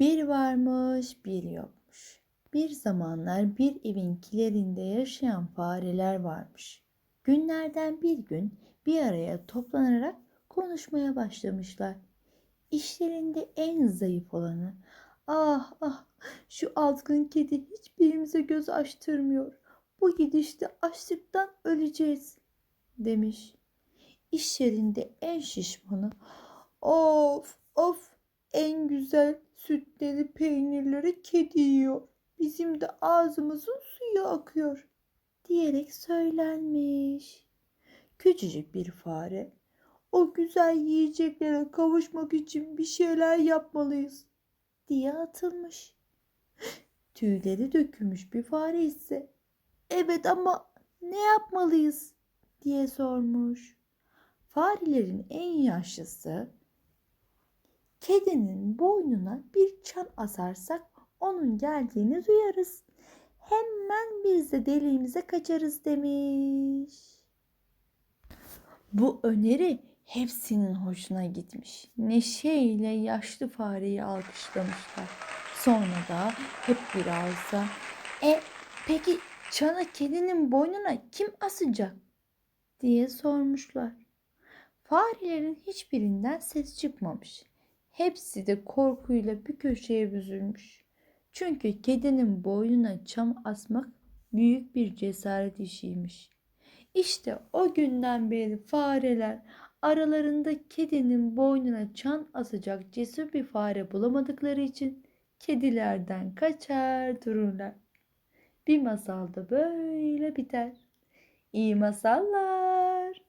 Bir varmış, bir yokmuş. Bir zamanlar bir evin kilerinde yaşayan fareler varmış. Günlerden bir gün bir araya toplanarak konuşmaya başlamışlar. İşlerinde en zayıf olanı, ah ah şu azgın kedi hiçbirimize göz açtırmıyor. Bu gidişte açlıktan öleceğiz demiş. İş yerinde en şişmanı, of of en güzel sütleri, peynirleri kedi yiyor. Bizim de ağzımızın suyu akıyor diyerek söylenmiş. Küçücük bir fare o güzel yiyeceklere kavuşmak için bir şeyler yapmalıyız diye atılmış. Tüyleri dökülmüş bir fare ise evet ama ne yapmalıyız diye sormuş. Farelerin en yaşlısı kedinin boynuna bir çan asarsak onun geldiğini duyarız. Hemen biz de deliğimize kaçarız demiş. Bu öneri hepsinin hoşuna gitmiş. Neşeyle yaşlı fareyi alkışlamışlar. Sonra da hep bir ağızda e peki çana kedinin boynuna kim asacak diye sormuşlar. Farelerin hiçbirinden ses çıkmamış. Hepsi de korkuyla bir köşeye büzülmüş. Çünkü kedinin boynuna çam asmak büyük bir cesaret işiymiş. İşte o günden beri fareler aralarında kedinin boynuna çan asacak cesur bir fare bulamadıkları için kedilerden kaçar dururlar. Bir masal da böyle biter. İyi masallar.